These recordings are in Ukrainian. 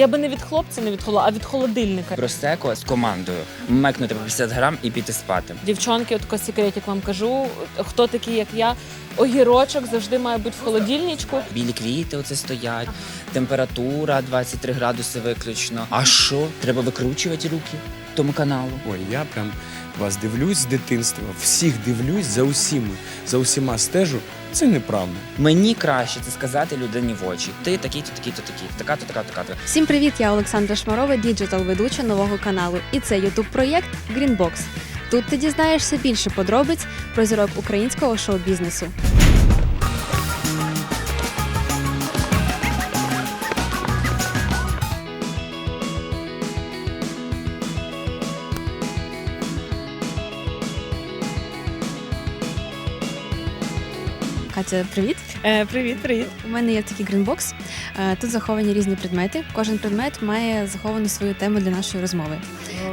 Я би не від хлопця не від холо, а від холодильника. Просеко з командою мекнути по 50 грам і піти спати. Дівчонки, от секретик вам кажу, хто такі, як я. Огірочок завжди має бути в холодильничку. Білі квіти оце стоять, температура 23 градуси виключно. А що? Треба викручувати руки тому каналу. Ой, я прям вас дивлюсь з дитинства, всіх дивлюсь за усіми, за усіма стежу. Це неправда. Мені краще це сказати людині в очі. Ти такий-то, такий-то, такий, така-то, така-то, така-то. Всім привіт! Я Олександра Шмарова, діджитал-ведуча нового каналу. І це ютуб проєкт Greenbox. Тут ти дізнаєшся більше подробиць про зірок українського шоу-бізнесу. Катя, привіт! Е, привіт, привіт. У мене є такий грінбокс. Е, Тут заховані різні предмети. Кожен предмет має заховану свою тему для нашої розмови.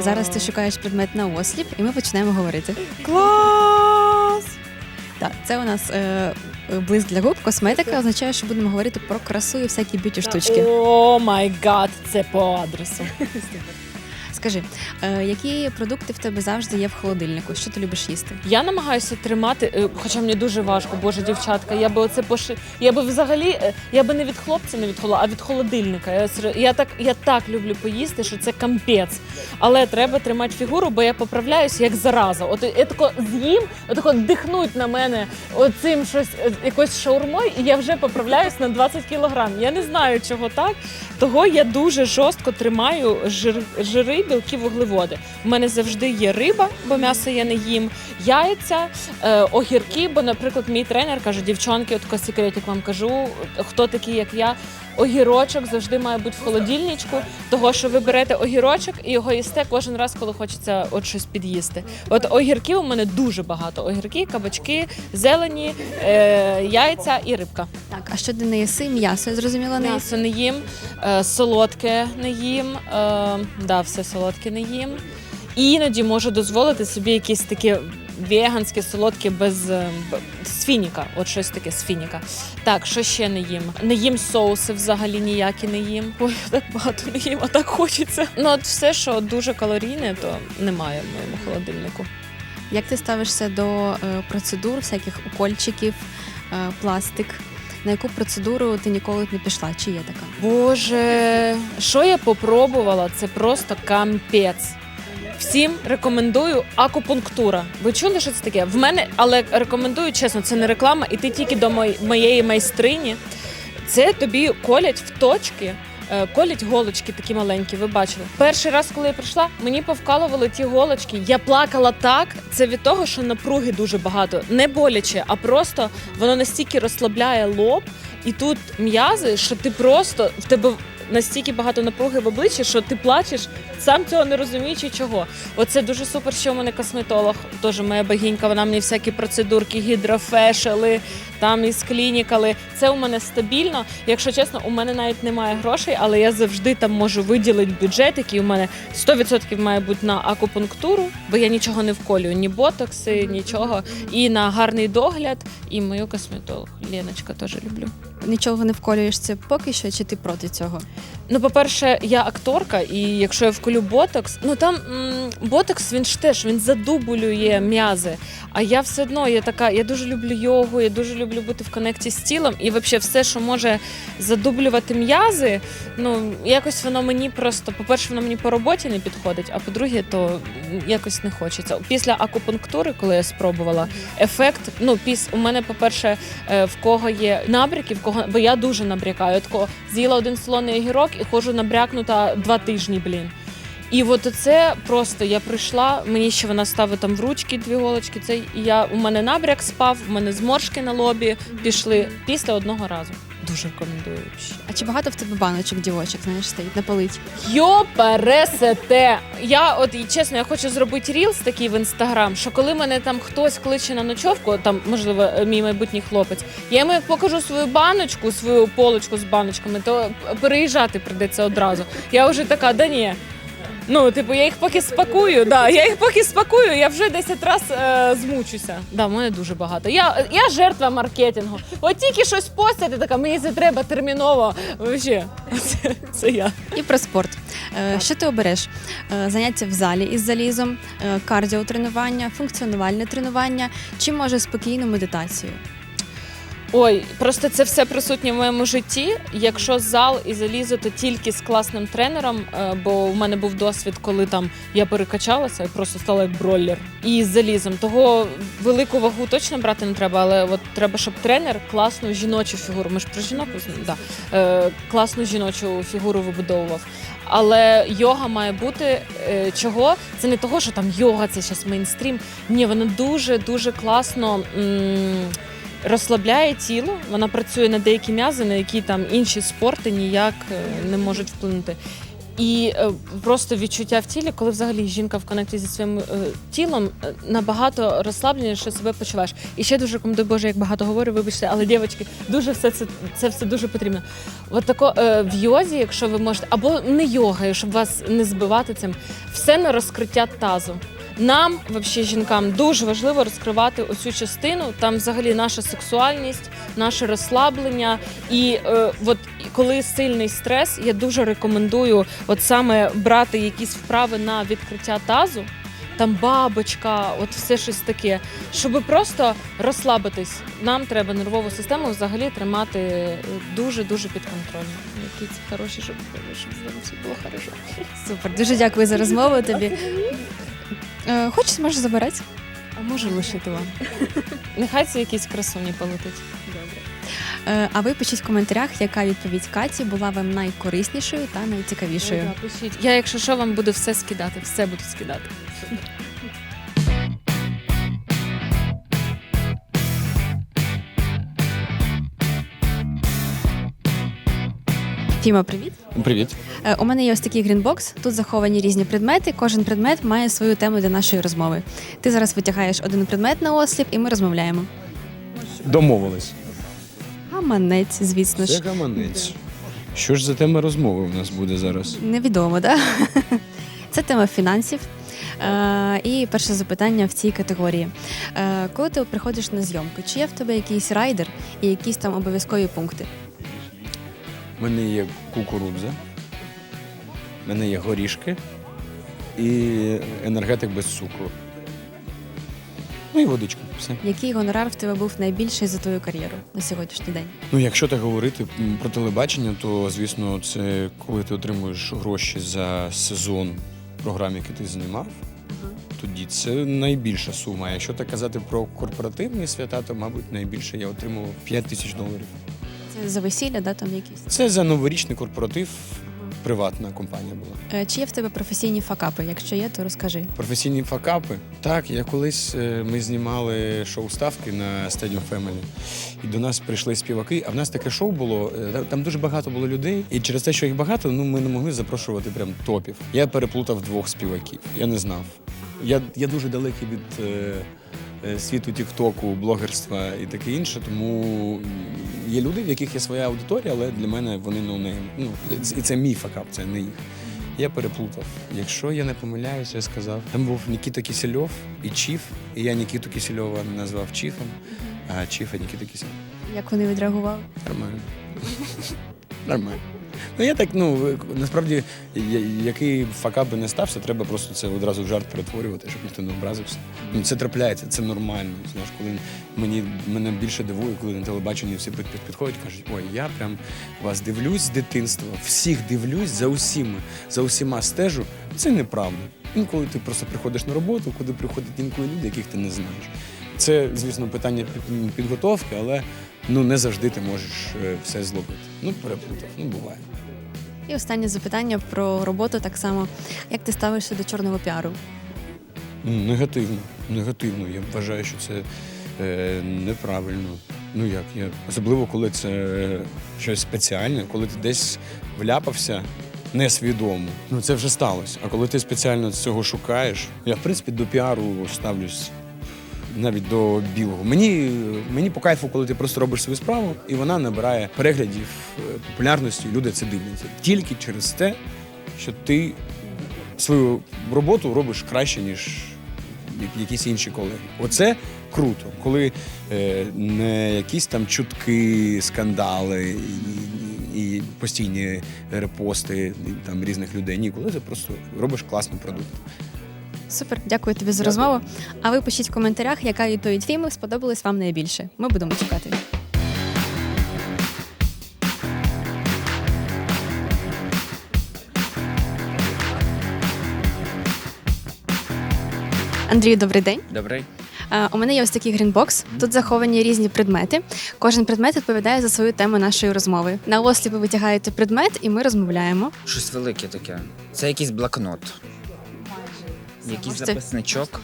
Зараз ти шукаєш предмет на осліп, і ми починаємо говорити. Клас! Так, це у нас е, блиск для губ, косметика означає, що будемо говорити про красу і всякі б'юті штучки. О май гад, це по адресу. Скажи, е, які продукти в тебе завжди є в холодильнику? Що ти любиш їсти? Я намагаюся тримати, е, хоча мені дуже важко, боже, дівчатка. Я би оце поши. Я би взагалі, е, я би не від хлопця, не від холо, а від холодильника. Я, я так, я так люблю поїсти, що це кампець. Але треба тримати фігуру, бо я поправляюсь як зараза. От я тако з'їм, отако дихнуть на мене оцим щось е, якось шаурмою, і я вже поправляюсь на 20 кілограм. Я не знаю, чого так. Того я дуже жорстко тримаю жир, жири, білки, вуглеводи. У мене завжди є риба, бо м'ясо я не їм, яйця, е, огірки. Бо, наприклад, мій тренер каже, дівчонки, от секретик вам кажу, хто такі, як я. Огірочок завжди має бути в холодильничку, того що ви берете огірочок і його їсте кожен раз, коли хочеться от щось під'їсти. От огірків у мене дуже багато: огірки, кабачки, зелені, е, яйця і рибка. Так, а що ти не їси? М'ясо, я зрозуміла, не їси. М'ясо не їм, е, солодке не їм, е, да, все солодке не їм. І іноді можу дозволити собі якісь такі веганські, солодкі без е, з фініка. От щось таке з фініка. Так, що ще не їм? Не їм соуси взагалі ніякі не їм. Ой, я так багато не їм, а так хочеться. Ну, от все, що дуже калорійне, то немає в моєму холодильнику. Як ти ставишся до е, процедур, всяких укольчиків, е, пластик? На яку процедуру ти ніколи не пішла? Чи є така? Боже, що я попробувала, це просто кампець. Всім рекомендую акупунктура. Ви чули, що це таке? В мене, але рекомендую чесно, це не реклама, і ти тільки до моєї майстрині. Це тобі колять в точки. е, Колять голочки такі маленькі, ви бачили. Перший раз, коли я прийшла, мені повкалували ті голочки. Я плакала так. Це від того, що напруги дуже багато. Не боляче, а просто воно настільки розслабляє лоб, і тут м'язи, що ти просто в тебе настільки багато напруги в обличчі, що ти плачеш, сам цього не розуміючи чого. Оце дуже супер, що у мене косметолог, теж моя богінька, вона мені всякі процедурки, гідрофешели, там із клінікали. Це у мене стабільно. Якщо чесно, у мене навіть немає грошей, але я завжди там можу виділити бюджет, який у мене 100% має бути на акупунктуру, бо я нічого не вколюю, ні ботокси, нічого. І на гарний догляд, і мою косметолог Леночка теж люблю. Нічого не вколюєш це поки що, чи ти проти цього? Ну, по-перше, я акторка, і якщо я вколю ботокс, ну там м, ботокс він ж теж він задубулює м'язи. А я все одно я така, я дуже люблю йогу, я дуже люблю бути в коннекті з тілом. І взагалі все, що може задублювати м'язи, ну якось воно мені просто, по-перше, воно мені по роботі не підходить, а по-друге, то якось не хочеться. Після акупунктури, коли я спробувала, ефект, ну, піс, у мене, по-перше, е, в кого є набряки, в кого, бо я дуже набрякаю. Кого з'їла один солоний огірок і ходжу набрякнута два тижні, блін. І от це просто я прийшла, мені ще вона ставить там в ручки дві голочки. Це я у мене набряк спав, у мене зморшки на лобі пішли після одного разу. Дуже рекомендую. А чи багато в тебе баночок, дівочок, знаєш, стоїть на полиці? Йопересете! Я от і чесно, я хочу зробити рілс такий в інстаграм, що коли мене там хтось кличе на ночовку, там можливо мій майбутній хлопець, я йому покажу свою баночку, свою полочку з баночками, то переїжджати прийдеться одразу. Я вже така, да ні. Ну, типу, я їх поки спакую, да, я їх поки спакую, я вже 10 разів е, змучуся. Да, в мене дуже багато. Я, я жертва маркетингу. От тільки щось постять, і така, мені це треба терміново. Вообще, це, це я. І про спорт. Е, Що ти обереш? Е, Заняття в залі із залізом, е, кардіотренування, функціонувальне тренування чи може спокійну медитацію? Ой, просто це все присутнє в моєму житті. Якщо зал і залізо, то тільки з класним тренером, е, бо у мене був досвід, коли там я перекачалася і просто стала як бролер. І з залізом. Того велику вагу точно брати не треба, але от треба, щоб тренер класну жіночу фігуру. Ми ж про жінок да, е, класну жіночу фігуру вибудовував. Але йога має бути е, чого? Це не того, що там йога, це зараз мейнстрім. Ні, вона дуже дуже класно. М- розслабляє тіло, вона працює на деякі м'язи, на які там інші спорти ніяк е, не можуть вплинути. І е, просто відчуття в тілі, коли взагалі жінка в конекті зі своїм е, тілом е, набагато розслабленіше себе почуваєш. І ще дуже рекомендую, Боже, як багато говорю, вибачте, але дівчатки, дуже все це, це все дуже потрібно. От тако в йозі, якщо ви можете, або не йогою, щоб вас не збивати цим, все на розкриття тазу. Нам, взагалі, жінкам, дуже важливо розкривати оцю частину. Там взагалі наша сексуальність, наше розслаблення. І е, от коли сильний стрес, я дуже рекомендую от саме брати якісь вправи на відкриття тазу. Там бабочка, от все щось таке, щоб просто розслабитись. Нам треба нервову систему взагалі тримати дуже дуже під контролем. Які це хороші, щоб, щоб з ним все було хорошо. Супер, дуже дякую за розмову тобі. Е, Хочеш, можеш забирати? А може лишити вам? Нехай це якісь красуні полетить. Е, А ви пишіть в коментарях, яка відповідь Каті була вам найкориснішою та найцікавішою. Пишіть. Я, якщо що, вам буду все скидати, все буду скидати. Фіма, привіт. Привіт. Е, У мене є ось такий грінбокс. Тут заховані різні предмети. Кожен предмет має свою тему для нашої розмови. Ти зараз витягаєш один предмет на осліп, і ми розмовляємо. Домовились. Гаманець, звісно Це ж. гаманець. Що ж за тема розмови в нас буде зараз? Невідомо, да? Це тема фінансів. Е, і перше запитання в цій категорії. Е, коли ти приходиш на зйомку, чи є в тебе якийсь райдер і якісь там обов'язкові пункти? Мене є кукурудза, в мене є горішки і енергетик без цукру. Ну і водичка. Все. Який гонорар в тебе був найбільший за твою кар'єру на сьогоднішній день? Ну, якщо так говорити про телебачення, то звісно, це коли ти отримуєш гроші за сезон програм, які ти знімав. Тоді це найбільша сума. Якщо так казати про корпоративні свята, то, мабуть, найбільше я отримував 5 тисяч доларів. Це за весілля, да, там якісь? Це за новорічний корпоратив, приватна компанія була. Е, Чи є в тебе професійні факапи? Якщо є, то розкажи. Професійні факапи. Так, я колись е, ми знімали шоу ставки на Stadium Family, і до нас прийшли співаки. А в нас таке шоу було. е, та- Там дуже багато було людей, і через те, що їх багато, ну ми не могли запрошувати прям топів. Я переплутав двох співаків. Я не знав. Я, я дуже далекий від е, е, світу тіктоку, блогерства і таке інше. Тому є люди, в яких є своя аудиторія, але для мене вони ноунейм. Ну і це мій факап, це не їх. Я переплутав. Якщо я не помиляюся, я сказав. Там був Нікіта Кісельов і Чіф, і я Нікіту Кісельова назвав Чіфом, а Чіфа Нікіта Кісельов. Як вони відреагували? Нормально. Нормально. Ну я так, ну насправді, який факап би не стався, треба просто це одразу в жарт перетворювати, щоб ніхто не образився. Ну це трапляється, це нормально. Знаєш, коли мені мене більше дивує, коли на телебаченні всі під, під- підходять, кажуть, ой, я прям вас дивлюсь з дитинства, всіх дивлюсь за усіми, за усіма стежу. Це неправда. Інколи ти просто приходиш на роботу, куди приходять інколи люди, яких ти не знаєш. Це, звісно, питання підготовки, але ну не завжди ти можеш е, все зловити. Ну, переплутав, ну буває. І останнє запитання про роботу так само. Як ти ставишся до чорного піару? Негативно. Негативно. Я вважаю, що це е, неправильно. Ну як, я особливо, коли це е, щось спеціальне, коли ти десь вляпався несвідомо. Ну це вже сталося. А коли ти спеціально цього шукаєш, я в принципі до піару ставлюсь. Навіть до білого. Мені, мені по кайфу, коли ти просто робиш свою справу, і вона набирає переглядів, е, популярності, люди це дивляться. Тільки через те, що ти свою роботу робиш краще, ніж якісь інші колеги. Оце круто, коли е, не якісь там чутки, скандали і, постійні репости там різних людей. Ні, коли ти просто робиш класний продукт. Супер, дякую тобі за Дякую. розмову. А ви пишіть в коментарях, яка відповідь фільму сподобалась вам найбільше. Ми будемо чекати. Андрію, добрий день. Добрий. У мене є ось такий грінбокс. Тут заховані різні предмети. Кожен предмет відповідає за свою тему нашої розмови. На осліп ви витягаєте предмет, і ми розмовляємо. Щось велике таке. Це якийсь блокнот. Якийсь Можете- записничок.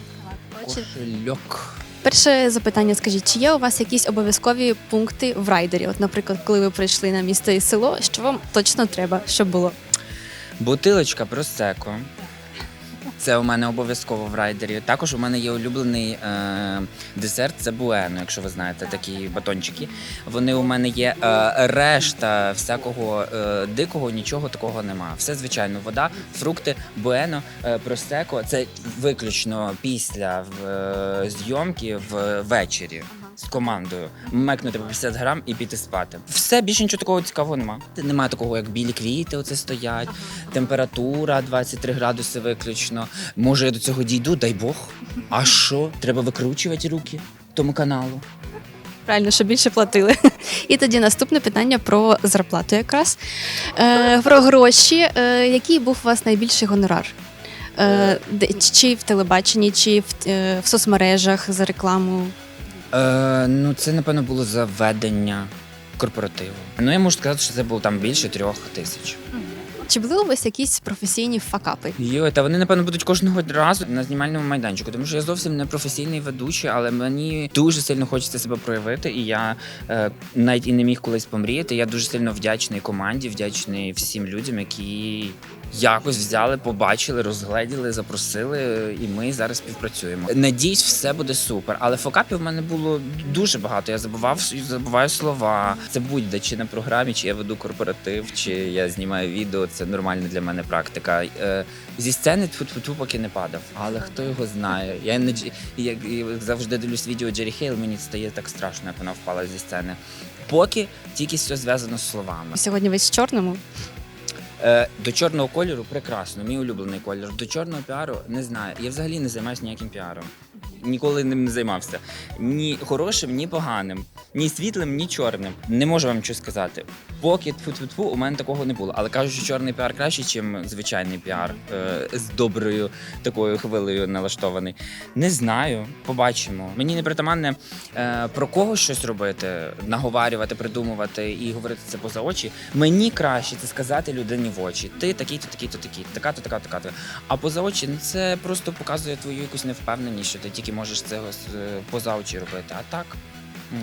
Кошельок. Перше запитання: скажіть, чи є у вас якісь обов'язкові пункти в райдері? От, наприклад, коли ви прийшли на місто і село, що вам точно треба, щоб було? Бутилочка просеко. Це у мене обов'язково в райдері. Також у мене є улюблений е, десерт, це буено, якщо ви знаєте, такі батончики. Вони у мене є. Е, решта всякого е, дикого, нічого такого нема. Все звичайно, вода, фрукти, буено, е, просеко. Це виключно після е, зйомки ввечері. З командою мекнути по 50 грам і піти спати. Все більше нічого такого цікавого нема. Немає такого, як білі квіти, оце стоять температура 23 градуси виключно. Може, я до цього дійду, дай Бог. А що? Треба викручувати руки тому каналу. Правильно, щоб більше платили. І тоді наступне питання про зарплату, якраз е, про гроші. Е, який був у вас найбільший гонорар? Е, чи в телебаченні, чи в, е, в соцмережах за рекламу? Е, ну, це, напевно, було заведення корпоративу. Ну, я можу сказати, що це було там більше трьох тисяч. Чи були у вас якісь професійні факапи? Йой, та вони, напевно, будуть кожного разу на знімальному майданчику, тому що я зовсім не професійний ведучий, але мені дуже сильно хочеться себе проявити. І я е, навіть і не міг колись помріяти. Я дуже сильно вдячний команді, вдячний всім людям, які якось взяли, побачили, розгледіли, запросили, і ми зараз співпрацюємо. Надіюсь, все буде супер. Але фокапів в мене було дуже багато. Я забував забуваю слова. Це будь-де чи на програмі, чи я веду корпоратив, чи я знімаю відео. Це нормальна для мене практика. Е, Зі сцени тьфу-тьфу-тьфу поки не падав. Але хто його знає? Я не як завжди дивлюсь відео Джері Хейл, мені стає так страшно, як вона впала зі сцени. Поки тільки все зв'язано з словами. Сьогодні весь в чорному. Е, до чорного кольору прекрасно, мій улюблений колір. До чорного піару не знаю. Я взагалі не займаюся ніяким піаром. Ніколи ним не займався. Ні хорошим, ні поганим, ні світлим, ні чорним. Не можу вам що сказати. Поки тфу-тфу-тфу, у мене такого не було. Але кажуть, що чорний піар краще, ніж звичайний піар е, з доброю такою хвилею налаштований. Не знаю, побачимо. Мені не притаманне е, про кого щось робити, наговарювати, придумувати і говорити це поза очі. Мені краще це сказати людині в очі. Ти такий-то, такий-то, такий, така-то, така-то, така-то. А поза очі ну, це просто показує твою якусь невпевненість, що ти тільки можеш це е, поза очі робити. А так.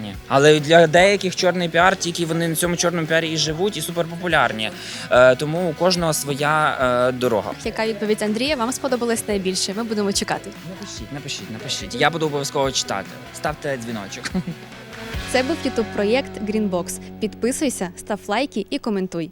Ні. Але для деяких чорний піар, тільки вони на цьому чорному піарі і живуть, і суперпопулярні. Е, тому у кожного своя е, дорога. Яка відповідь Андрія вам сподобалась найбільше? Ми будемо чекати. Напишіть, напишіть, напишіть. Я буду обов'язково читати. Ставте дзвіночок. Це був ютуб проєкт Greenbox. Підписуйся, став лайки і коментуй.